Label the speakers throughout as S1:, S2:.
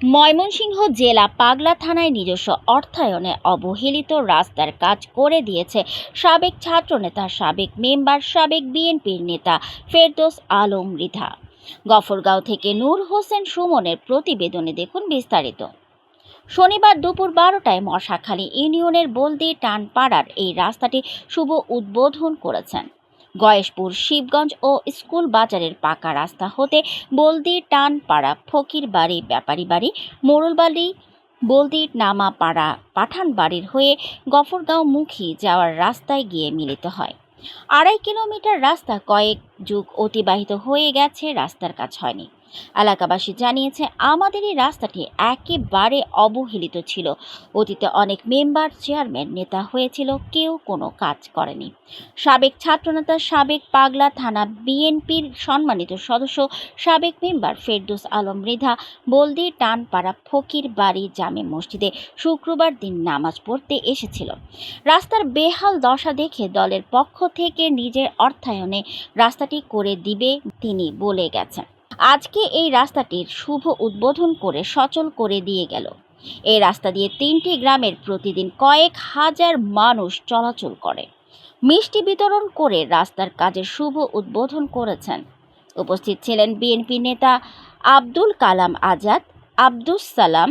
S1: ময়মনসিংহ জেলা পাগলা থানায় নিজস্ব অর্থায়নে অবহেলিত রাস্তার কাজ করে দিয়েছে সাবেক ছাত্রনেতা, সাবেক মেম্বার, সাবেক বিএনপির নেতা ফেরদোস আলম মৃধা গফরগাঁও থেকে নূর হোসেন সুমনের প্রতিবেদনে দেখুন বিস্তারিত। শনিবার দুপুর বারোটায় মশাখালী ইউনিয়নের বলদি টানপাড়ার এই রাস্তাটি শুভ উদ্বোধন করেছেন। গয়েশপুর, শিবগঞ্জ ও স্কুল বাজারের পাকা রাস্তা হতে বলদি, টানপাড়া ফকির বাড়ি ব্যাপারী বাড়ি, মোড়লবাড়ি, বলদি, নামাপাড়া পাঠান বাড়ির হয়ে গফরগাঁও মুখী যাওয়ার রাস্তায় গিয়ে মিলিত হয়। আড়াই কিলোমিটার রাস্তা কয়েক যুগ অতিবাহিত হয়ে গেছে, রাস্তার কাজ হয়নি। এলাকাবাসী জানিয়েছে, আমাদের এই রাস্তাটি একেবারে অবহেলিত ছিল। অতীতে অনেক মেম্বার, চেয়ারম্যান, নেতা হয়েছিল, কেউ কোনো কাজ করেনি। সাবেক ছাত্রনেতা, সাবেক পাগলা থানা বিএনপির সম্মানিত সদস্য, সাবেক মেম্বার ফেরদৌস আলম মৃধা, বলদি টানপাড়া ফকির বাড়ি জামে মসজিদে শুক্রবার দিন নামাজ পড়তে এসেছিল। রাস্তার বেহাল দশা দেখে দলের পক্ষ থেকে নিজের অর্থায়নে রাস্তাটি করে দিবে তিনি বলে গেছেন। আজকে এই রাস্তাটির শুভ উদ্বোধন করে সচল করে দিয়ে গেল। এই রাস্তা দিয়ে তিনটি গ্রামের প্রতিদিন কয়েক হাজার মানুষ চলাচল করে। মিষ্টি বিতরণ করে রাস্তার কাজের শুভ উদ্বোধন করেছেন। উপস্থিত ছিলেন বিএনপি নেতা আব্দুল কালাম আজাদ, আব্দুস সালাম,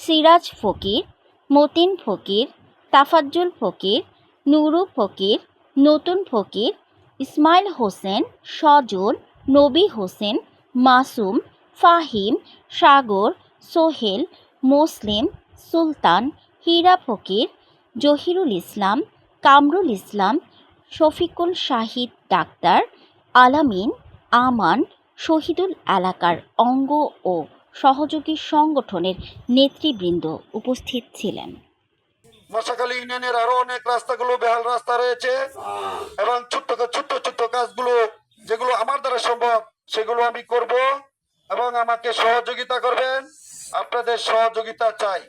S1: সিরাজ ফকির, মতিন ফকির, তাফাজ্জুল ফকির, নুরু ফকির, নতুন ফকির, ইসমাইল হোসেন, সজল, নবী হোসেন মাসুম ফাহিম সাগর সোহেল মুসলিম সুলতান হীরা ফকির জহিরুল ইসলাম কামরুল ইসলাম শফিকুল শাহিদ ডাক্তার আলামিন আমান শহীদুল এলাকার অঙ্গ ও সহযোগী সংগঠনের নেতৃবৃন্দ উপস্থিত ছিলেন।
S2: মশাখালী ইউনিয়নের আরও অনেক রাস্তাগুলো বেহাল রাস্তা রয়েছে। এবং ছোট্ট ছোট্ট ছোট্ট কাজগুলো যেগুলো আমার দ্বারা সম্ভব সেগুলো আমি করব এবং আমাকে সহযোগিতা করবেন। আপনাদের সহযোগিতা চাই।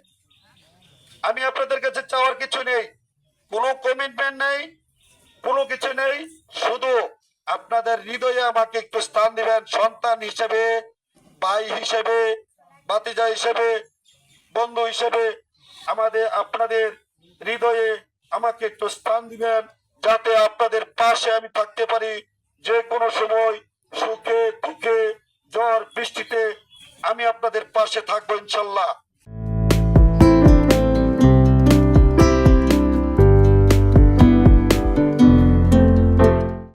S2: আমি আপনাদের কাছে চাওয়ার কিছু নেই। কোনো কমিটমেন্ট নেই, কোনো কিছু নেই। শুধু আপনাদের হৃদয়ে আমাকে একটু স্থান দিবেন, সন্তান হিসেবে, ভাই হিসেবে বাতিজা হিসেবে, বন্ধু হিসেবে আমাদের, আপনাদের হৃদয়ে আমাকে একটু স্থান দিবেন, যাতে আপনাদের পাশে আমি থাকতে পারি। যে কোনো সময় সুখে দুঃখে ঝড় বৃষ্টিতে আমি আপনাদের পাশে থাকব ইনশাল্লাহ।